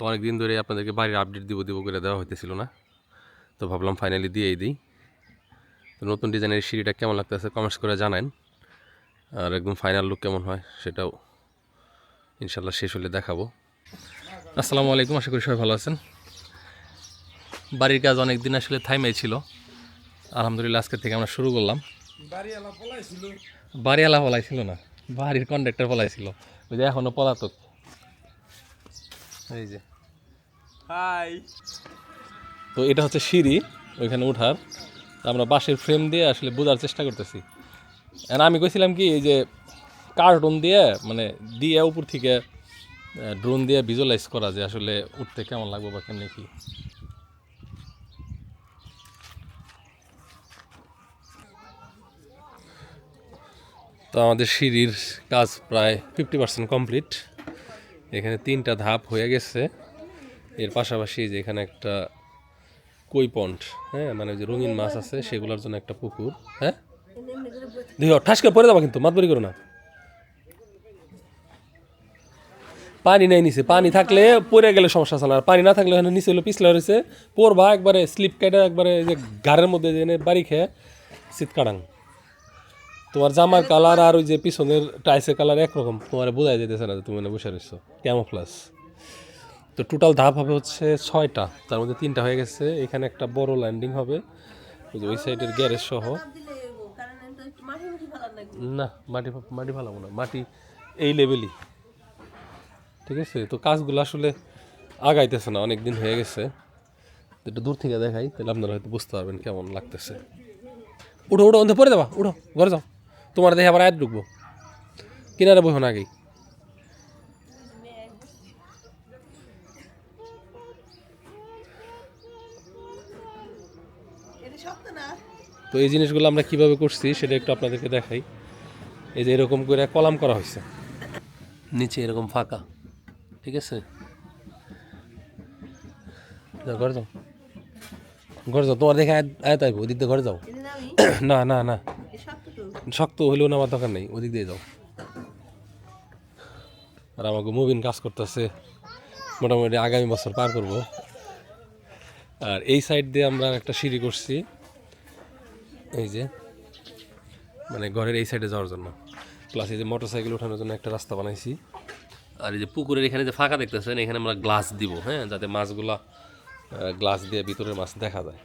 তো অনেক দিন ধরে আপনাদেরকে বাড়ির আপডেট দিব দিব করে দেওয়া হইতেছিল না। তো ভাবলাম ফাইনালি দিয়েই দিই। তো নতুন ডিজাইনের সিঁড়িটা কেমন লাগতেছে কমেন্টস করে জানান আর একদম ফাইনাল লুক কেমন হয় সেটাও ইনশাল্লাহ শেষ হলে দেখাবো। আসসালামু আলাইকুম আশা করি সবাই ভালো আছেন। বাড়ির কাজ অনেক দিন আসলে থাইমাই ছিল। আলহামদুলিল্লাহ আজকে থেকে আমরা শুরু করলাম। বাড়িওয়ালা পলাই ছিল। না বাড়ির কন্ডাক্টর পলাই ছিল। ওই যে এখনও পলাতক। এই যে। হাই তো এটা হচ্ছে সিঁড়ি, ওইখানে উঠার। আমরা বাঁশের ফ্রেম দিয়ে আসলে বোঝার চেষ্টা করতেছি। আর আমি কইছিলাম কি, এই যে কার্টুন দিয়ে মানে দিয়ে উপর থেকে ড্রোন দিয়ে ভিজুয়ালাইজ করা যে আসলে উঠতে কেমন লাগবে বা কেমনি কি। তো আমাদের সিঁড়ির কাজ প্রায় ফিফটি পার্সেন্ট কমপ্লিট এখানে তিনটা ধাপ হয়ে গেছে। এর পাশাপাশি যে এখানে একটা কই পন্ড হ্যাঁ মানে যে রঙিন মাছ আছে, সেগুলোর জন্য একটা পুকুর হ্যাঁ? দেখো, ঠাস করে পরে যাবা কিন্তু, মাতবরি করো না। পানি নেই নিচে, পানি থাকলে পড়ে গেলে সমস্যা আছে আর পানি না থাকলে ওখানে নিচে হলো পিছলে রয়েছে পরবা একবারে, স্লিপ কেটে একবারে যে গাড়ের মধ্যে যে বাড়ি খেয়ে শীত কাটাং। তোমার জামার কালার আর ওই যে পিছনের টাইসের কালার একরকম, তোমার বোঝাই যেতেছে না যে তুমি বসে রয়েছো। কেমন প্লাস তো টোটাল ধাপ হবে হচ্ছে ছয়টা। তার মধ্যে তিনটা হয়ে গেছে। এখানে একটা বড় ল্যান্ডিং হবে। ওই সাইডের গ্যারেজ সহ। না, মাটি মাটি ভালো না মাটি এই লেভেলই ঠিক আছে? তো কাজগুলো আসলে আগাইতেছে না অনেক দিন হয়ে গেছে। একটু দূর থেকে দেখাই, তাহলে আপনারা হয়তো বুঝতে পারবেন কেমন লাগতেছে। উঠো উঠো, অন্ধে পরে দেবা উঠো, ঘরে যাও। তোমার দেখে আবার আয়াত ঢুকবো। কিনারে বসো না আগেই। তো এই জিনিসগুলো আমরা কীভাবে করছি সেটা একটু আপনাদেরকে দেখাই। এই যে এরকম করে কলাম করা হয়েছে। নিচে এরকম ফাঁকা। ঠিক আছে? যাও ঘরে যাও। ঘরে যাও তোমার দেখে আয়ত আইব ওদিক দিয়ে ঘরে যাও। না না না। শক্ত হইলেও না আমার দরকার নেই ওদিক দিয়ে যাও। আর আমাকে মুভিন কাজ করতেছে। মোটামুটি আগামী বছর পার করব। আর এই সাইড দিয়ে আমরা একটা সিঁড়ি করছি। এই যে মানে ঘরের এই সাইডে যাওয়ার জন্য। প্লাস এই যে মোটর সাইকেল ওঠানোর জন্য একটা রাস্তা বানাইছি। আর এই যে পুকুরের এখানে যে ফাঁকা দেখতেছেন, এখানে আমরা গ্লাস দিব হ্যাঁ? যাতে মাছগুলা গ্লাস দিয়ে ভিতরের মাছ দেখা যায়।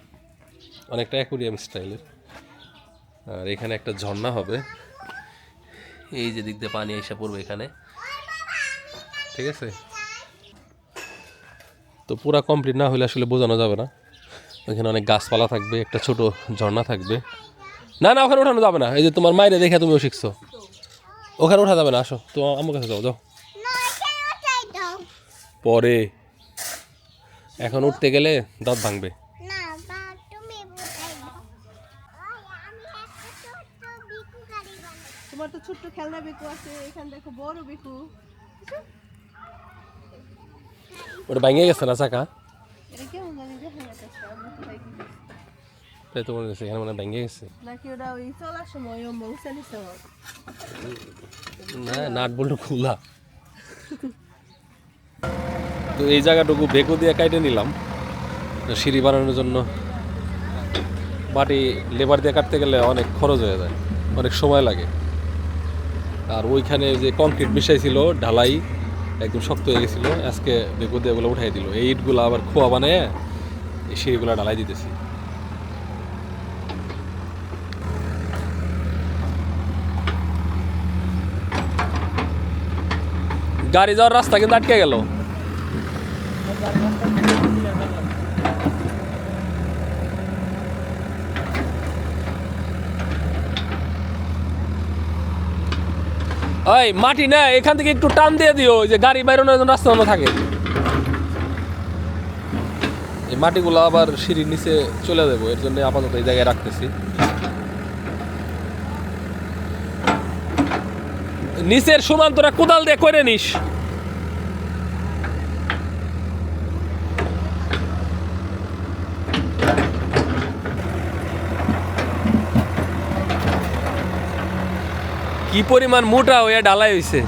অনেকটা অ্যাকুরিয়াম স্টাইলের আর এখানে একটা ঝর্ণা হবে। এই যে দিক দিয়ে পানি এসে পড়বে এখানে। ঠিক আছে? তো পুরা কমপ্লিট না হলে আসলে বোঝানো যাবে না। ওইখানে অনেক গাছপালা থাকবে একটা ছোট ঝর্ণা থাকবে। না না ওখানে ওঠানো যাবে না। এই যে তোমার মায়ের দেখে তুমিও শিখছো। ওখানে ওঠা যাবে না আসো। তোমার আমার কাছে যাও যাও। পরে। এখন উঠতে গেলে দাঁত ভাঙবে। তোমার তো ছোট্ট খেলনা বেকু আছে এখানে দেখো বড় বেকু। ওটা ভাঙে গেছে না চাকা এটা কেমন জানি দেখা যাচ্ছে আমি কোথায় কি দেখছি। তো এই জায়গাটুকু বেকু দিয়ে কাটে নিলাম সিঁড়ি বানানোর জন্য মাটি লেবার দিয়ে কাটতে গেলে অনেক খরচ হয়ে যায়। অনেক সময় লাগে আর ওইখানে যে কংক্রিট মিশাইছিল ঢালাই একদম শক্ত হয়ে গেছিল আজকে বেকু দিয়ে ওগুলো উঠাই দিল এই ইটগুলো আবার খোয়া বানায় সিঁড়িগুলো ঢালাই দিতেছি। গাড়ি যাওয়ার রাস্তা কিন্তু আটকে গেল। মাটি না, এখান থেকে একটু টান দিয়ে দিও যে গাড়ি জন্য রাস্তা থাকে। এই মাটিগুলো আবার সিঁড়ির নিচে চলে দেবো এর জন্য আপাতত এই জায়গায় রাখতেছি। নিচের সমান তোরা কোদাল দিয়ে করে নিস। কি পরিমাণ মোটা হয়ে ডালাই হইছে।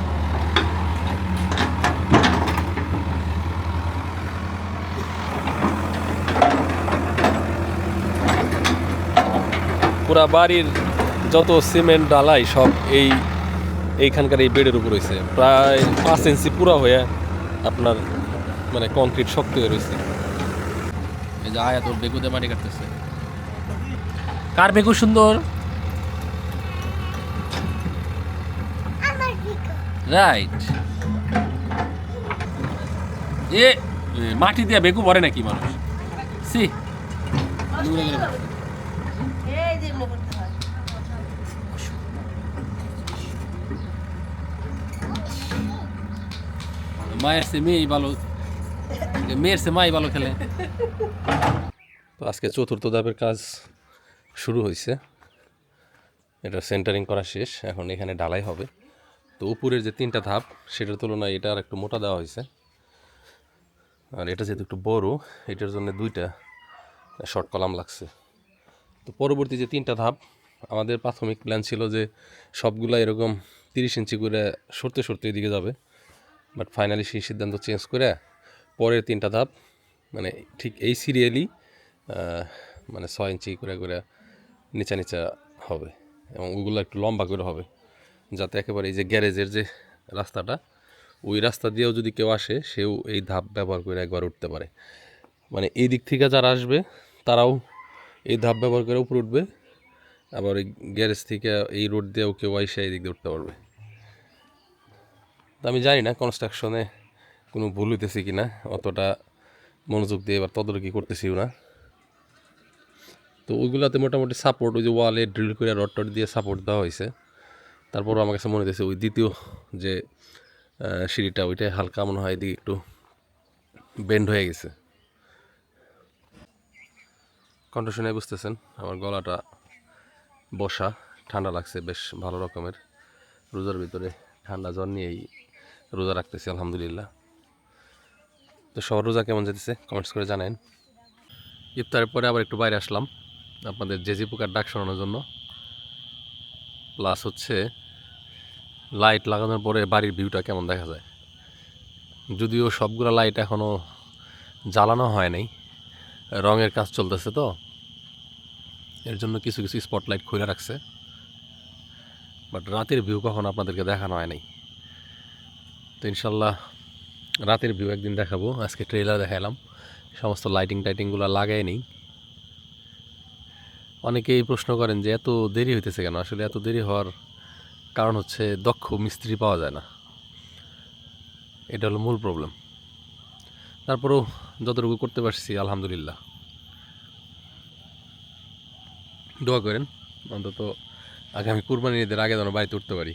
পুরা বাড়ির যত সিমেন্ট ডালাই সব এই এইখানকার এই বেডের উপর রয়েছে প্রায় পাঁচ ইঞ্চি পুরা হয়ে আপনার মানে কংক্রিট শক্ত হয়ে রয়েছে এই যে আয়া তোর বেগুতে মাটি কাটতেছে। কার বেগু সুন্দর? রাইট এ এ, মাটি দিয়ে বেগু ভরে নাকি মানুষ? সি করতে হয়। মায়ের সে মেয়েই ভালো মেয়ের সে মাই ভালো খেলে। তো আজকে চতুর্থ ধাপের কাজ শুরু হয়েছে। এটা সেন্টারিং করা শেষ এখন এখানে ঢালাই হবে। তো উপরের যে তিনটা ধাপ সেটার তুলনায় এটা আর একটু মোটা দেওয়া হয়েছে। আর এটা যেহেতু একটু বড় এটার জন্য দুইটা শর্ট কলাম লাগছে। তো পরবর্তী যে তিনটা ধাপ, আমাদের প্রাথমিক প্ল্যান ছিল যে সবগুলা এরকম তিরিশ ইঞ্চি করে সরতে সরতে এদিকে যাবে। বাট ফাইনালি সেই সিদ্ধান্ত চেঞ্জ করে পরের তিনটা ধাপ মানে ঠিক এই সিরিয়ালি মানে ছয় ইঞ্চি করে করে নিচা নিচা হবে এবং ওগুলো একটু লম্বা করে হবে যাতে একেবারে এই যে গ্যারেজের যে রাস্তাটা, ওই রাস্তা দিয়েও যদি কেউ আসে, সেও এই ধাপ ব্যবহার করে একবার উঠতে পারে। মানে এই দিক থেকে যারা আসবে, তারাও এই ধাপ ব্যবহার করে উপরে উঠবে, আবার এই গ্যারেজ থেকে এই রোড দিয়েও কেউ এসে এই দিক দিয়ে উঠতে পারবে। তো আমি জানি না কনস্ট্রাকশনে কোনো ভুল হইতেছি কি না অতটা মনোযোগ দিয়ে এবার তদারকি করতেছিও না। তো ওইগুলোতে মোটামুটি সাপোর্ট ওই যে ওয়ালে ড্রিল করে রড টড দিয়ে সাপোর্ট দেওয়া হয়েছে। তারপরও আমার কাছে মনে হতেছে ওই দ্বিতীয়, যে সিঁড়িটা ওইটাই হালকা মনে হয় এদিকে একটু বেন্ড হয়ে গেছে। কণ্ঠ শুনে বুঝতেছেন, আমার গলাটা বসা, ঠান্ডা লাগছে, বেশ ভালো রকমের। রোজার ভিতরে ঠান্ডা জ্বর নিয়েই রোজা রাখতেছি, আলহামদুলিল্লাহ। তো সবার রোজা কেমন যেতেছে কমেন্টস করে জানেন ইফতারের পরে আবার একটু বাইরে আসলাম, আপনাদের জেজি পোকার ডাক শোনানোর জন্য। প্লাস হচ্ছে লাইট লাগানোর পরে বাড়ির ভিউটা কেমন দেখা যায়। যদিও সবগুলো লাইট এখনও জ্বালানো হয় নাই, রঙের কাজ চলতেছে তো। এর জন্য কিছু কিছু স্পটলাইট খুলে রাখছে। বাট রাতের ভিউ কখন আপনাদেরকে দেখানো হয় নাই। তো ইনশাল্লাহ রাতের ভিউ একদিন দেখাবো। আজকে ট্রেলার দেখালাম সমস্ত লাইটিং টাইটিংগুলো লাগাই নেই। অনেকেই প্রশ্ন করেন যে এত দেরি হইতেছে কেন? আসলে এত দেরি হওয়ার কারণ হচ্ছে দক্ষ মিস্ত্রি পাওয়া যায় না। এটা হলো মূল প্রবলেম তারপরেও যতটুকু করতে পারছি, আলহামদুলিল্লাহ। দোয়া করেন। অন্তত আগামী কুরবানি ঈদের আগে যেন বাড়িতে উঠতে পারি।